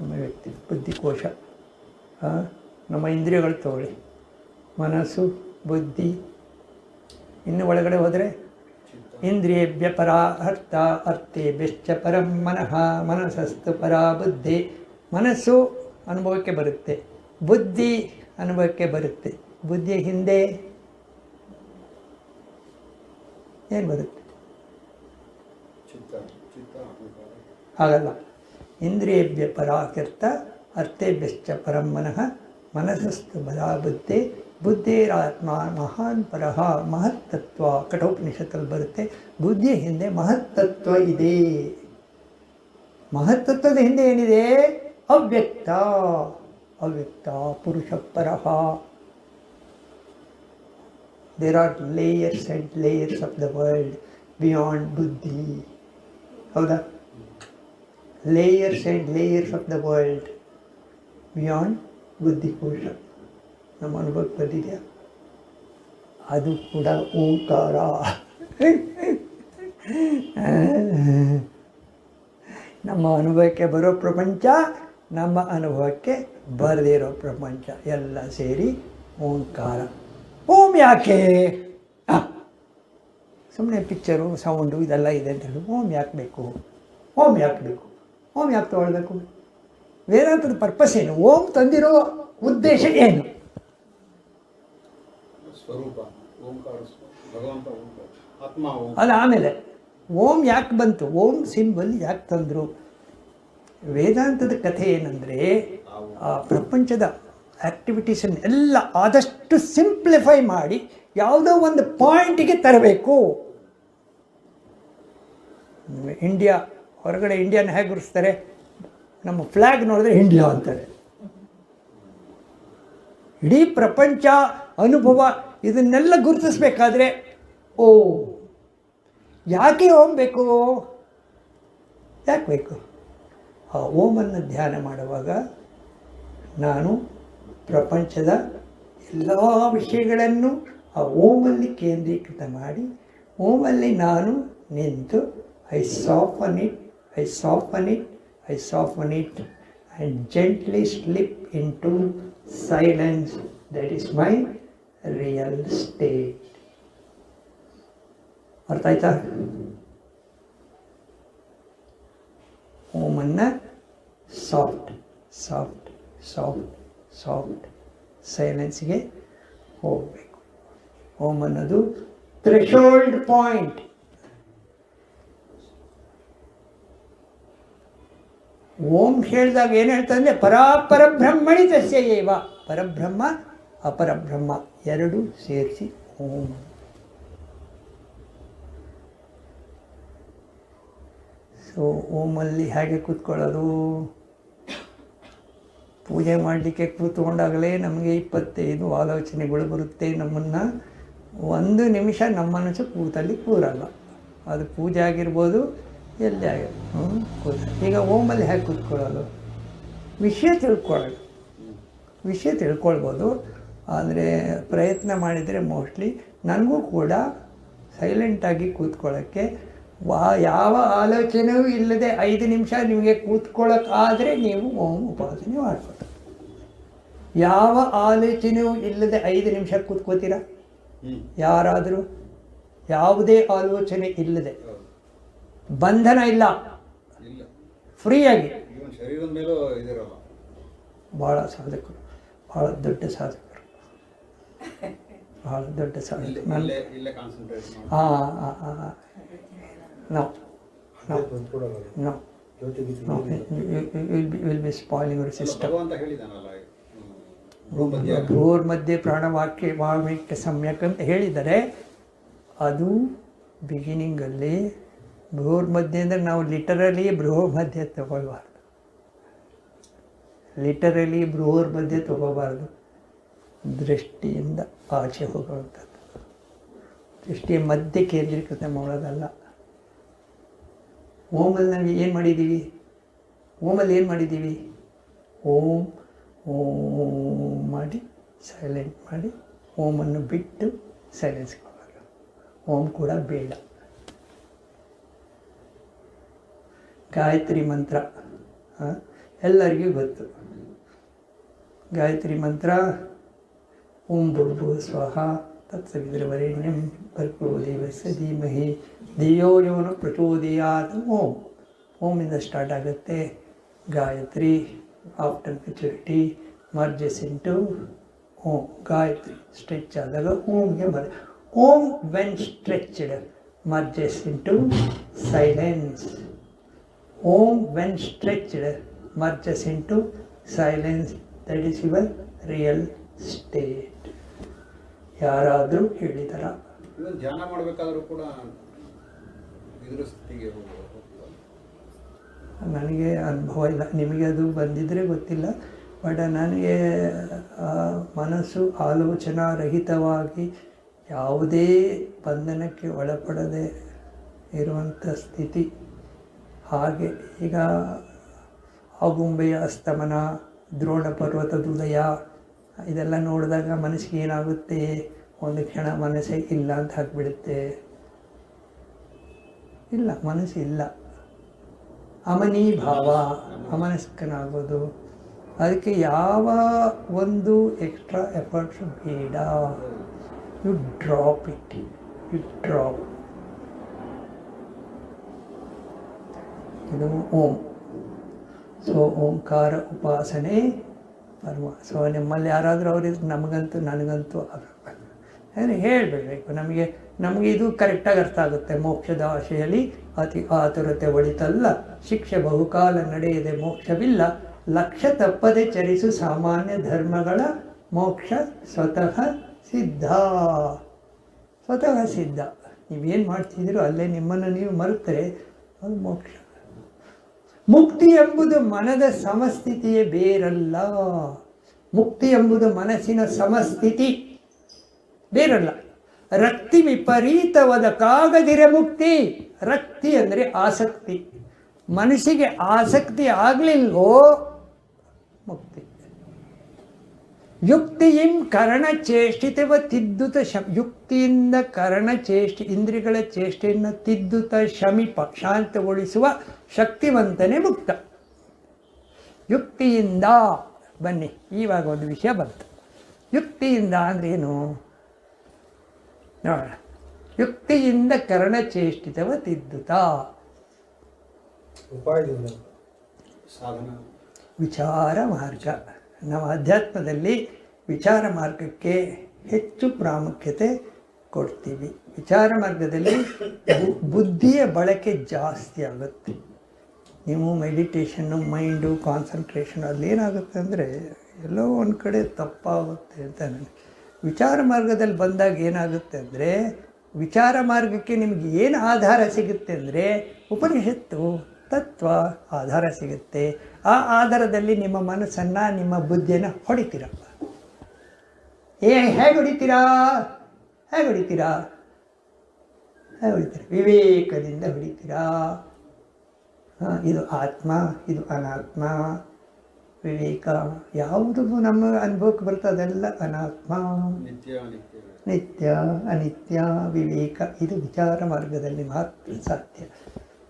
ನಮ್ಮ ವ್ಯಕ್ತಿ ಬುದ್ಧಿಕೋಶ ನಮ್ಮ ಇಂದ್ರಿಯಗಳು ತಗೊಳ್ಳಿ. ಮನಸ್ಸು ಬುದ್ಧಿ. ಇನ್ನು ಒಳಗಡೆ ಹೋದರೆ ಇಂದ್ರಿಯೇಭ್ಯ ಪರ ಅರ್ಥ ಅರ್ಥೇಭ್ಯಶ್ಚ ಪರಂ ಮನಃ ಮನಸ್ಸಸ್ತು ಪರ ಬುದ್ಧಿ. ಮನಸ್ಸು ಅನುಭವಕ್ಕೆ ಬರುತ್ತೆ. ಬುದ್ಧಿ ಅನುಭವಕ್ಕೆ ಬರುತ್ತೆ. ಬುದ್ಧಿಯ ಹಿಂದೆ ಏನು ಬರುತ್ತೆ? ಆಗಲ್ಲ ಇಂದ್ರಿಯೇಭ್ಯ ಪರಾಕರ್ತ ಅರ್ಥೇಭ್ಯಶ್ಚ ಪರಂ ಮನಃ ಮನಸ್ಸಸ್ತು ಬಲಾ ಬುದ್ಧಿ ಬುದ್ಧಿರಾತ್ಮ ಮಹಾನ್ ಪರಹ ಮಹತ್ತತ್ವ ಕಠೋಪನಿಷತ್ತಲ್ಲಿ ಬರುತ್ತೆ. ಬುದ್ಧಿ ಹಿಂದೆ ಮಹತ್ತತ್ವ ಇದೆ. ಮಹತ್ತತ್ವದ ಹಿಂದೆ ಏನಿದೆ? ಅವ್ಯಕ್ತ. ಅವ್ಯಕ್ತ ಪುರುಷ ಪರಹ there are layers and layers of the world beyond buddhi. ಹೌದಾ? Layers and layers of the world beyond ಬುದ್ಧಿಕೋಶ ನಮ್ಮ ಅನುಭವಕ್ಕೆ ಬಂದಿದೆಯಾ ಅದು ಕೂಡ ಓಂಕಾರ ನಮ್ಮ ಅನುಭವಕ್ಕೆ ಬರೋ ಪ್ರಪಂಚ ನಮ್ಮ ಅನುಭವಕ್ಕೆ ಬರದೇ ಇರೋ ಪ್ರಪಂಚ ಎಲ್ಲ ಸೇರಿ ಓಂಕಾರ ಓಂ ಯಾಕೆ ಸುಮ್ಮನೆ ಪಿಕ್ಚರು ಸೌಂಡು ಇದೆಲ್ಲ ಇದೆ ಅಂತ ಹೇಳಿ ಓಂ ಯಾಕೆ ಬೇಕು ಓಂ ಯಾಕೆ ಬೇಕು ಓಂ ಯಾಕೆ ತೊಗೊಳ್ಬೇಕು? ವೇದಾಂತದ ಪರ್ಪಸ್ ಏನು? ಓಂ ತಂದಿರೋ ಉದ್ದೇಶ ಏನು? ಅಲ್ಲ ಆಮೇಲೆ ಓಂ ಯಾಕೆ ಬಂತು? ಓಂ ಸಿಂಬಲ್ ಯಾಕೆ ತಂದರು? ವೇದಾಂತದ ಕಥೆ ಏನಂದರೆ ಆ ಪ್ರಪಂಚದ ಆ್ಯಕ್ಟಿವಿಟೀಸನ್ನು ಎಲ್ಲ ಆದಷ್ಟು ಸಿಂಪ್ಲಿಫೈ ಮಾಡಿ ಯಾವುದೋ ಒಂದು ಪಾಯಿಂಟಿಗೆ ತರಬೇಕು. ಇಂಡಿಯಾ ಹೊರಗಡೆ ಇಂಡಿಯಾನ ಹೇಗೆ ಗುರುಸ್ತಾರೆ ನಮ್ಮ ಫ್ಲ್ಯಾಗ್ ನೋಡಿದ್ರೆ ಇಂಡಿಯಾ ಅಂತಾರೆ. ಇಡೀ ಪ್ರಪಂಚ ಅನುಭವ ಇದನ್ನೆಲ್ಲ ಗುರುತಿಸ್ಬೇಕಾದ್ರೆ, ಓ, ಯಾಕೆ ಓಮ್ ಬೇಕು? ಯಾಕೆ ಬೇಕು? ಆ ಓಮನ್ನು ಧ್ಯಾನ ಮಾಡುವಾಗ ನಾನು ಪ್ರಪಂಚದ ಎಲ್ಲ ವಿಷಯಗಳನ್ನು ಆ ಓಮಲ್ಲಿ ಕೇಂದ್ರೀಕೃತ ಮಾಡಿ, ಓಮಲ್ಲಿ ನಾನು ನಿಂತು I soften it I soften it I soften it and gently slip into silence that is my real state ಅರ್ಥ ಆಯ್ತಾ ಓಮನ್ನು ಸಾಫ್ಟ್ ಸಾಫ್ಟ್ ಸಾಫ್ಟ್ ಸಾಫ್ಟ್ ಸೈಲೆನ್ಸ್ಗೆ ಹೋಗಬೇಕು ಓಮ್ ಅನ್ನೋದು ಥ್ರೆಶೋಲ್ಡ್ ಪಾಯಿಂಟ್ ಓಂ ಹೇಳಿದಾಗ ಏನು ಹೇಳ್ತಾ ಅಂದರೆ ಪರಾಪರ ಬ್ರಹ್ಮಣಿ ತಸ್ಯ ಏವ. ಪರಬ್ರಹ್ಮ, ಅಪರಬ್ರಹ್ಮ, ಎರಡು ಸೇರಿಸಿ ಓಂ. ಸೊ ಓಮಲ್ಲಿ ಹೇಗೆ ಕೂತ್ಕೊಳ್ಳೋದು. ಪೂಜೆ ಮಾಡಲಿಕ್ಕೆ ಕೂತ್ಕೊಂಡಾಗಲೇ ನಮಗೆ ಇಪ್ಪತ್ತೈದು ಆಲೋಚನೆಗಳು ಬರುತ್ತೆ. ನಮ್ಮನ್ನು ಒಂದು ನಿಮಿಷ ನಮ್ಮ ಕೂತಲ್ಲಿ ಕೂರಲ್ಲ. ಅದು ಪೂಜೆ ಆಗಿರ್ಬೋದು ಎಲ್ಲೇ ಆಗಿದೆ? ಈಗ ಓಮಲ್ಲಿ ಹೇಗೆ ಕೂತ್ಕೊಳ್ಳೋದು? ವಿಷಯ ತಿಳ್ಕೊಳ್ಳೋದು. ವಿಷಯ ತಿಳ್ಕೊಳ್ಬೋದು. ಆದರೆ ಪ್ರಯತ್ನ ಮಾಡಿದರೆ ಮೋಸ್ಟ್ಲಿ ನನಗೂ ಕೂಡ ಸೈಲೆಂಟಾಗಿ ಕೂತ್ಕೊಳ್ಳೋಕ್ಕೆ ವಾ ಯಾವ ಆಲೋಚನೆಯೂ ಇಲ್ಲದೆ ಐದು ನಿಮಿಷ ನಿಮಗೆ ಕೂತ್ಕೊಳ್ಳೋಕ್ಕಾದರೆ ನೀವು ಓಂ ಉಪಾಸನೆ ಮಾಡ್ಬೋದು ಯಾವ ಆಲೋಚನೆಯೂ ಇಲ್ಲದೆ ಐದು ನಿಮಿಷ ಕೂತ್ಕೋತೀರಾ? ಯಾರಾದರೂ? ಯಾವುದೇ ಆಲೋಚನೆ ಇಲ್ಲದೆ. ಬಂಧನ ಇಲ್ಲ. ಫ್ರೀಯಾಗಿ. ಭಾಳ ಸಾಧಕರು ಭಾಳ ದೊಡ್ಡ ಸಾಧಕರು. ಭಾಳ ದೊಡ್ಡ ಸಾಧಕ ಸಾಧಕರು. ನನ್ನ ಇಲ್ಲೇ ಇಲ್ಲೇ ಕಾನ್ಸಂಟ್ರೇಟ್ ಮಾಡಿ ಹಾಂ no no no no will be your ಅಲ್ಲ, ಸಿಸ್ಟಮ್ ಭೂರ್ ಮಧ್ಯೆ. ಪ್ರಾಣವಾಕ್ಯ ವಾಲ್ಮೀಕಿ ಸಮ್ಯಕ್ ಅಂತ ಹೇಳಿದರೆ ಅದು ಬಿಗಿನಿಂಗಲ್ಲಿ ಭ್ರೂರ್ ಮಧ್ಯೆ ಅಂದರೆ ನಾವು ಲಿಟರಲಿ ಬೃಹೋ ಮಧ್ಯ ತಗೊಳ್ಬಾರ್ದು. ಲಿಟರಲಿ ಮಧ್ಯೆ ತಗೋಬಾರ್ದು ದೃಷ್ಟಿಯಿಂದ ಆಚೆ ಹೋಗುವಂಥದ್ದು. ದೃಷ್ಟಿಯ ಮಧ್ಯ ಕೇಂದ್ರೀಕೃತ ಮಾಡೋದಲ್ಲ. ಓಮಲ್ಲಿ ನಾವು ಏನು ಮಾಡಿದ್ದೀವಿ ಓಮಲ್ಲಿ ಏನು ಮಾಡಿದ್ದೀವಿ ಓಂ ಓಂ ಮಾಡಿ ಸೈಲೆಂಟ್ ಮಾಡಿ, ಓಮನ್ನು ಬಿಟ್ಟು ಸೈಲೆನ್ಸ್ ಕೊಡೋದು ಓಂ ಕೂಡ ಬೇಡ. ಗಾಯತ್ರಿ ಮಂತ್ರ. ಎಲ್ಲರಿಗೂ ಗೊತ್ತು. ಗಾಯತ್ರಿ ಮಂತ್ರ, ಓಂ ಭೂರ್ಭು ಸ್ವಹ, ತತ್ಸವಿದ್ರವರೆಣ್ಯಂ ಭರ್ಗೋ ದೇವಸ್ಯ ಧೀಮಹಿ ಧಿಯೋ ಯೋನ ಪ್ರಚೋದಯಾತ್. ಓಂ. ಓಮಿಂದ ಸ್ಟಾರ್ಟ್ ಆಗುತ್ತೆ Gayatri, after maturity, merges into Om. Gayatri stretch ಆದಾಗ ಓಂಗೆ ಮರ್, Om when stretched merges into silence. Om when stretched merges into silence that is your real state. ಯಾರಾದರೂ ಹೇಳಿದಾರ? ಧ್ಯಾನ ಮಾಡಬೇಕಾದ್ರೂ ಕೂಡ ಇದ್ರ ಸ್ಥಿತಿಗೆ ನನಗೆ ಅನುಭವ ಇಲ್ಲ. ನಿಮಗೆ ಅದು ಬಂದಿದ್ದರೆ ಗೊತ್ತಿಲ್ಲ. ಬಟ್ ನನಗೆ ಮನಸ್ಸು ಆಲೋಚನಾ ರಹಿತವಾಗಿ ಯಾವುದೇ ಬಂಧನಕ್ಕೆ ಒಳಪಡದೆ ಇರುವಂಥ ಸ್ಥಿತಿ ಹಾಗೆ ಈಗ ಆಗುಂಬೆಯ ಅಸ್ತಮನ, ದ್ರೋಣ ಪರ್ವತದ ಉದಯ ಇದೆಲ್ಲ ನೋಡಿದಾಗ ಮನಸ್ಸಿಗೆ ಏನಾಗುತ್ತೆ? ಒಂದು ಕ್ಷಣ ಮನಸ್ಸೇ ಇಲ್ಲ ಅಂತ ಹಾಕ್ಬಿಡುತ್ತೆ ಇಲ್ಲ ಮನಸ್ಸಿಲ್ಲ ಅಮನಿ ಭಾವ ಅಮನಸ್ಕನಾಗೋದು. ಅದಕ್ಕೆ ಯಾವ ಒಂದು ಎಕ್ಸ್ಟ್ರಾ ಎಫರ್ಟ್ಸ್ ಬೇಡ. You drop it you drop ಇದು ಓಂ ಸೊ ಓಂಕಾರ ಉಪಾಸನೆ ಪರಮ ಸೊ ನಿಮ್ಮಲ್ಲಿ ಯಾರಾದರೂ ಅವ್ರಿಗೆ ನಮಗಂತೂ ನನಗಂತೂ ಏನು ಹೇಳಬೇಕು, ನಮಗೆ ನಮಗೆ ಇದು ಕರೆಕ್ಟಾಗಿ ಅರ್ಥ ಆಗುತ್ತೆ. ಮೋಕ್ಷದ ಆಶೆಯಲ್ಲಿ ಅತಿ ಆತುರತೆ ಒಳಿತಲ್ಲ. ಶಿಕ್ಷೆ ಬಹುಕಾಲ ನಡೆಯದೆ ಮೋಕ್ಷವಿಲ್ಲ. ಲಕ್ಷ್ಯ ತಪ್ಪದೆ ಚರಿಸು ಸಾಮಾನ್ಯ ಧರ್ಮಗಳ ಮೋಕ್ಷ ಸ್ವತಃ ಸಿದ್ಧ. ಸ್ವತಃ ಸಿದ್ಧ. ನೀವೇನು ಮಾಡ್ತಿದ್ದೀರೋ ಅಲ್ಲೇ ನಿಮ್ಮನ್ನು ನೀವು ಮರೆತರೆ, ಅದು ಮೋಕ್ಷ. ಮುಕ್ತಿ ಎಂಬುದು ಮನದ ಸಮಸ್ಥಿತಿಯೇ ಬೇರಲ್ಲ. ಮುಕ್ತಿ ಎಂಬುದು ಮನಸ್ಸಿನ ಸಮಸ್ಥಿತಿ ಬೇರಲ್ಲ. ರಕ್ತಿ ವಿಪರೀತವಾದ ಕಾಗದಿರ ಮುಕ್ತಿ. ರಕ್ತಿ ಅಂದರೆ ಆಸಕ್ತಿ. ಮನಸ್ಸಿಗೆ ಆಸಕ್ತಿ ಆಗಲಿಲ್ವೋ ಮುಕ್ತಿ. ಯುಕ್ತಿಯಿಂ ಕರಣ ಚೇಷ್ಟಿತವ ತಿದ್ದುತ ಶ ಯುಕ್ತಿಯಿಂದ ಕರಣ ಚೇಷ್ಟಿ ಇಂದ್ರಿಯಗಳ ಚೇಷ್ಟೆಯನ್ನು ತಿದ್ದುತ ಶಮಿಪ ಶಾಂತಗೊಳಿಸುವ ಶಕ್ತಿವಂತನೇ ಮುಕ್ತ. ಯುಕ್ತಿಯಿಂದ ಬನ್ನಿ ಈವಾಗ ಒಂದು ವಿಷಯ ಬಂತು. ಯುಕ್ತಿಯಿಂದ ಅಂದ್ರೇನು ನೋಡೋಣ. ಯುಕ್ತಿಯಿಂದ ಕರ್ಣ ಚೇಷ್ಟಿತವ ತಿದ್ದುತ. ಉಪಾಯದಿಂದ. ಸಾಧನ. ವಿಚಾರ ಮಾರ್ಗ. ನಾವು ಅಧ್ಯಾತ್ಮದಲ್ಲಿ ವಿಚಾರ ಮಾರ್ಗಕ್ಕೆ ಹೆಚ್ಚು ಪ್ರಾಮುಖ್ಯತೆ ಕೊಡ್ತೀವಿ. ವಿಚಾರ ಮಾರ್ಗದಲ್ಲಿ ಬುದ್ಧಿಯ ಬಳಕೆ ಜಾಸ್ತಿ ಆಗುತ್ತೆ. ನೀವು ಮೆಡಿಟೇಷನ್ನು, ಮೈಂಡು, ಕಾನ್ಸಂಟ್ರೇಷನ್ ಅಲ್ಲಿ ಏನಾಗುತ್ತೆ ಅಂದರೆ ಎಲ್ಲೋ ಒಂದು ಕಡೆ ತಪ್ಪಾಗುತ್ತೆ ಅಂತ ನನಗೆ ವಿಚಾರ ಮಾರ್ಗದಲ್ಲಿ ಬಂದಾಗ ಏನಾಗುತ್ತೆ ಅಂದರೆ ವಿಚಾರ ಮಾರ್ಗಕ್ಕೆ ನಿಮಗೆ ಏನು ಆಧಾರ ಸಿಗುತ್ತೆ ಅಂದರೆ ಉಪನಿಷತ್ತು ತತ್ವ ಆಧಾರ ಸಿಗುತ್ತೆ. ಆ ಆಧಾರದಲ್ಲಿ ನಿಮ್ಮ ಮನಸ್ಸನ್ನು ನಿಮ್ಮ ಬುದ್ಧಿಯನ್ನು ಹೊಡಿತೀರಪ್ಪ ಏ ಹೇಗೆ ಹೊಡಿತೀರಾ? ಹೇಗೆ ಹೊಡಿತೀರಾ? ಹೇಗೆ ಹೊಡಿತೀರಾ? ವಿವೇಕದಿಂದ ಹೊಡಿತೀರಾ? ಹಾಂ ಇದು ಆತ್ಮ ಇದು ಅನಾತ್ಮ. ವಿವೇಕ ಯಾವುದು ನಮ್ಮ ಅನುಭವಕ್ಕೆ ಬರ್ತದೆ ಅದೆಲ್ಲ ಅನಾತ್ಮ. ನಿತ್ಯ ಅನಿತ್ಯ ವಿವೇಕ ಇದು ವಿಚಾರ ಮಾರ್ಗದಲ್ಲಿ ಮಾತ್ರ ಸಾಧ್ಯ.